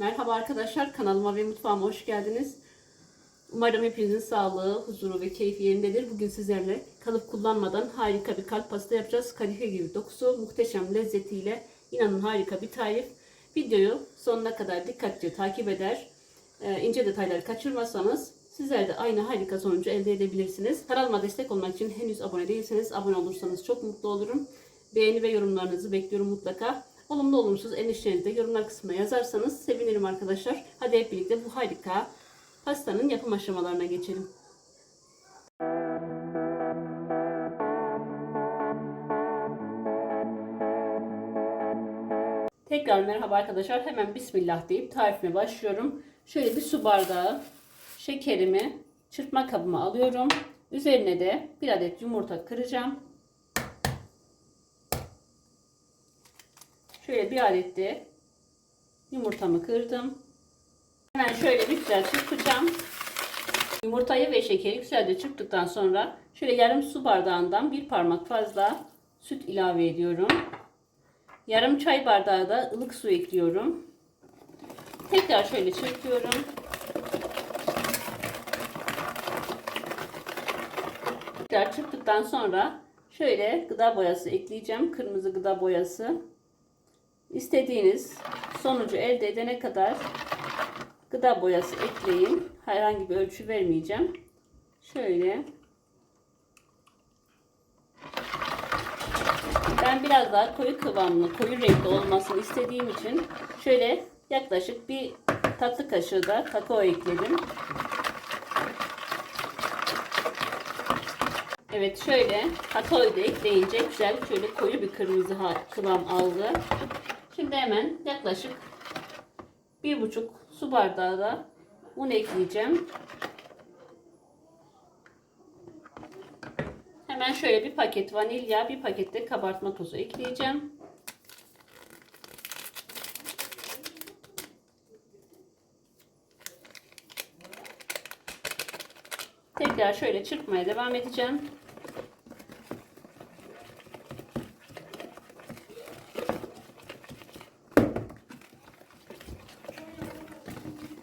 Merhaba arkadaşlar kanalıma ve mutfağıma hoş geldiniz. Umarım hepinizin sağlığı, huzuru ve keyfi yerindedir. Bugün sizlerle kalıp kullanmadan harika bir kalp pasta yapacağız. Kadife gibi dokusu, muhteşem lezzetiyle inanın harika bir tarif. Videoyu sonuna kadar dikkatlice takip eder. Ee, ince detayları kaçırmazsanız sizler de aynı harika sonucu elde edebilirsiniz. Kanalıma destek olmak için henüz abone değilseniz abone olursanız çok mutlu olurum. Beğeni ve yorumlarınızı bekliyorum mutlaka. Olumlu olumsuz eleştirinizi de yorumlar kısmına yazarsanız sevinirim arkadaşlar. Hadi hep birlikte bu harika pastanın yapım aşamalarına geçelim. Tekrar merhaba arkadaşlar. Hemen bismillah deyip tarifime başlıyorum. Şöyle bir su bardağı şekerimi çırpma kabıma alıyorum. Üzerine de bir adet yumurta kıracağım. Şöyle bir adet de yumurtamı kırdım. Hemen şöyle bir güzel çırpacağım. Yumurtayı ve şekeri güzelce çırptıktan sonra şöyle yarım su bardağından bir parmak fazla süt ilave ediyorum. Yarım çay bardağı da ılık su ekliyorum. Tekrar şöyle çırpıyorum. Tekrar çırptıktan sonra şöyle gıda boyası ekleyeceğim. Kırmızı gıda boyası. İstediğiniz sonucu elde edene kadar gıda boyası ekleyin. Herhangi bir ölçü vermeyeceğim. Şöyle. Ben biraz daha koyu kıvamlı, koyu renkli olmasını istediğim için şöyle yaklaşık bir tatlı kaşığı da kakao ekledim. Evet şöyle kakaoyu da ekleyince güzel şöyle koyu bir kırmızı kıvam aldı. Şimdi hemen yaklaşık bir buçuk su bardağı da un ekleyeceğim. Hemen şöyle bir paket vanilya, bir paket de kabartma tozu ekleyeceğim. Tekrar şöyle çırpmaya devam edeceğim.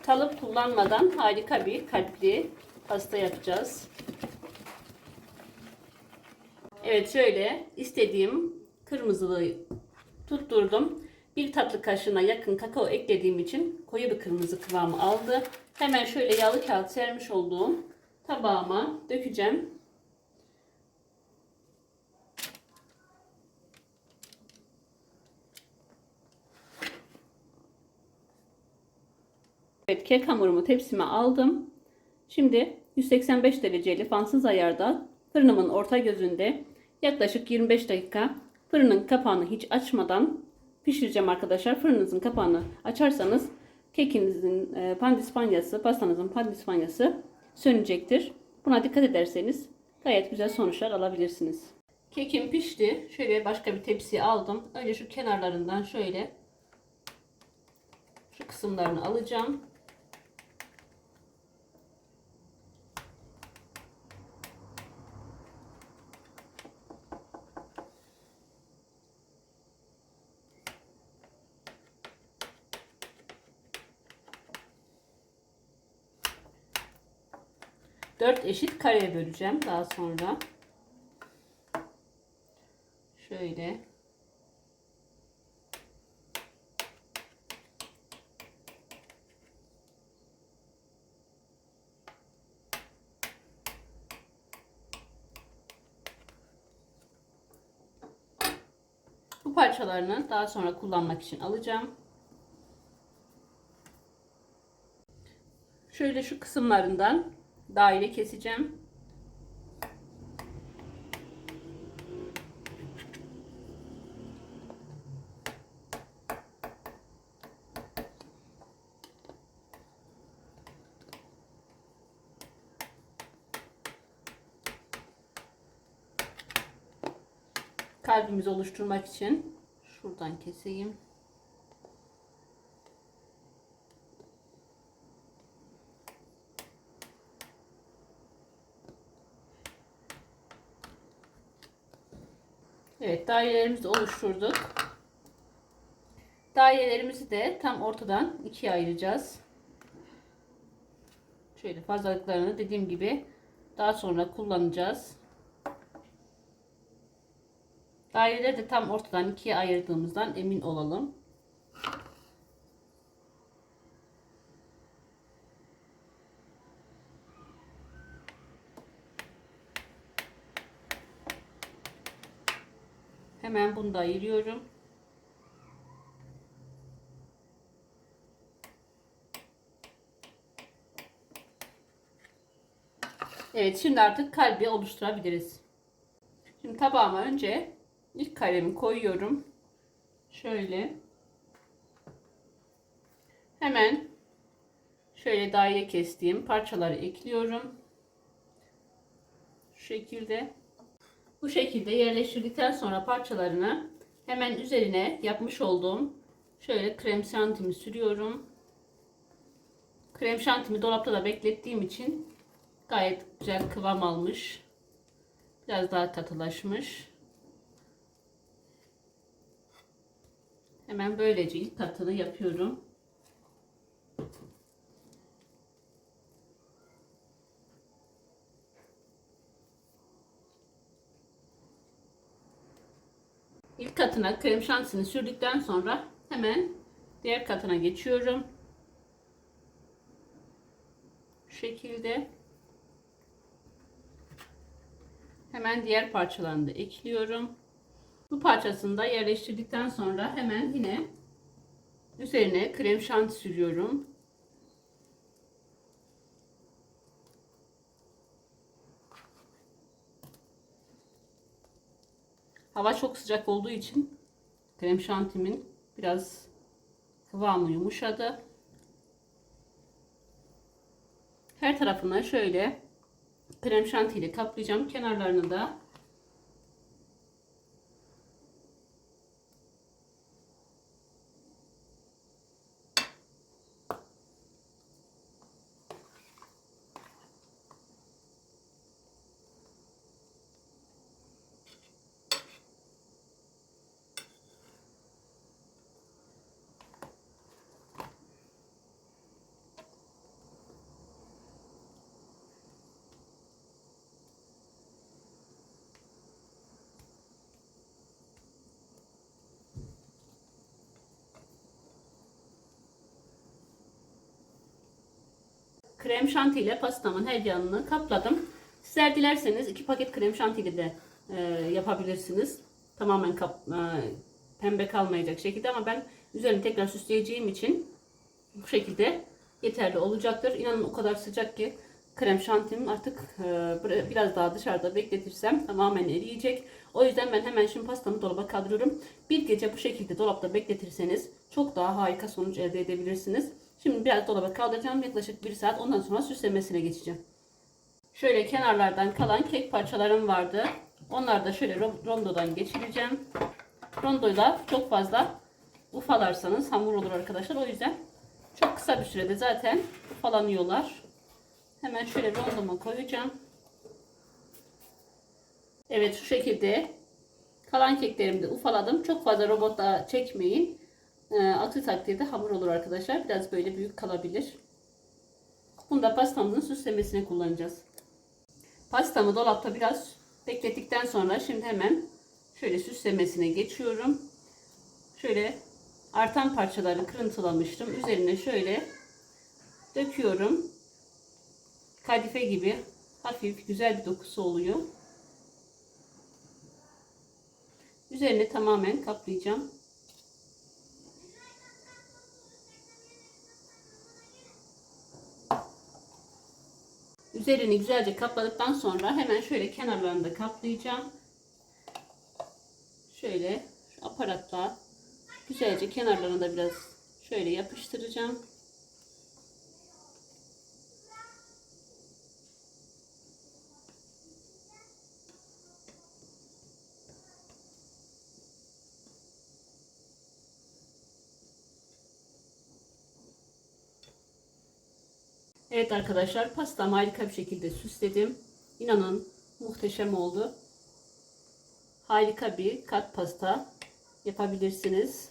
Kalıp kullanmadan harika bir kalpli pasta yapacağız. Evet şöyle istediğim kırmızılığı tutturdum. Bir tatlı kaşığına yakın kakao eklediğim için koyu bir kırmızı kıvamı aldı. Hemen şöyle yağlı kağıt sermiş olduğum tabağıma dökeceğim. Evet kek hamurumu tepsime aldım. Şimdi 185 dereceli fansız ayarda fırınımın orta gözünde yaklaşık 25 dakika fırının kapağını hiç açmadan pişireceğim arkadaşlar. Fırınınızın kapağını açarsanız kekinizin e, pandispanyası, pastanızın pandispanyası sönecektir. Buna dikkat ederseniz gayet güzel sonuçlar alabilirsiniz. Kekim pişti. Şöyle başka bir tepsiye aldım. Önce şu kenarlarından şöyle şu kısımlarını alacağım. Dört eşit kareye böleceğim daha sonra. Şöyle. Bu parçalarını daha sonra kullanmak için alacağım. Şöyle şu kısımlarından daire keseceğim. Kalbimizi oluşturmak için şuradan keseyim. Dairelerimizi oluşturduk. Dairelerimizi de tam ortadan ikiye ayıracağız. Şöyle fazlalıklarını dediğim gibi daha sonra kullanacağız. Daireleri de tam ortadan ikiye ayırdığımızdan emin olalım. Hemen bunu da ayırıyorum. Evet şimdi artık kalbi oluşturabiliriz. Şimdi tabağıma önce ilk kalemi koyuyorum. Şöyle. Hemen şöyle daire kestiğim parçaları ekliyorum. Şu şekilde. Bu şekilde yerleştirdikten sonra parçalarını hemen üzerine yapmış olduğum şöyle krem şantimi sürüyorum. Krem şantimi dolapta da beklettiğim için gayet güzel kıvam almış. Biraz daha katılaşmış. Hemen böylece ilk katını yapıyorum. İlk katına krem şantisini sürdükten sonra hemen diğer katına geçiyorum. Şu şekilde. Hemen diğer parçalarını da ekliyorum. Bu parçasını da yerleştirdikten sonra hemen yine üzerine krem şanti sürüyorum. Hava çok sıcak olduğu için krem şantimin biraz kıvamı yumuşadı. Her tarafına şöyle krem şanti ile kaplayacağım. Kenarlarını da krem şanti ile pastamın her yanını kapladım. Sizler dilerseniz iki paket krem şanti de e, yapabilirsiniz. Tamamen kap, e, pembe kalmayacak şekilde ama ben üzerini tekrar süsleyeceğim için bu şekilde yeterli olacaktır. İnanın o kadar sıcak ki krem şantim artık e, biraz daha dışarıda bekletirsem tamamen eriyecek. O yüzden ben hemen şimdi pastamı dolaba kaldırıyorum. Bir gece bu şekilde dolapta bekletirseniz çok daha harika sonuç elde edebilirsiniz. Şimdi biraz dolaba kaldıracağım. Yaklaşık 1 saat ondan sonra süslemesine geçeceğim. Şöyle kenarlardan kalan kek parçalarım vardı. Onları da şöyle rondodan geçireceğim. Rondoyla çok fazla ufalarsanız hamur olur arkadaşlar. O yüzden çok kısa bir sürede zaten ufalanıyorlar. Hemen şöyle rondoma koyacağım. Evet şu şekilde kalan keklerimi de ufaladım. Çok fazla robotta çekmeyin. E, aksi takdirde hamur olur arkadaşlar. Biraz böyle büyük kalabilir. Bunu da pastamızın süslemesine kullanacağız. Pastamı dolapta biraz beklettikten sonra şimdi hemen şöyle süslemesine geçiyorum. Şöyle artan parçaları kırıntılamıştım. Üzerine şöyle döküyorum. Kadife gibi hafif güzel bir dokusu oluyor. Üzerine tamamen kaplayacağım. Üzerini güzelce kapladıktan sonra hemen şöyle kenarlarını da kaplayacağım. Şöyle şu aparatla güzelce kenarlarını da biraz şöyle yapıştıracağım. Evet arkadaşlar pastam harika bir şekilde süsledim. İnanın muhteşem oldu. Harika bir kat pasta yapabilirsiniz.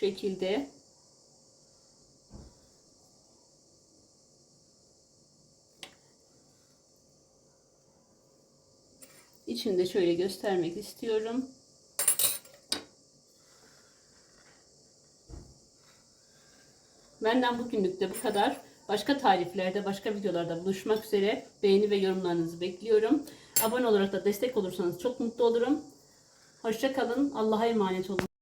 Şekilde. İçini de şöyle göstermek istiyorum. Benden bugünlük de bu kadar. Başka tariflerde, başka videolarda buluşmak üzere. Beğeni ve yorumlarınızı bekliyorum. Abone olarak da destek olursanız çok mutlu olurum. Hoşça kalın. Allah'a emanet olun.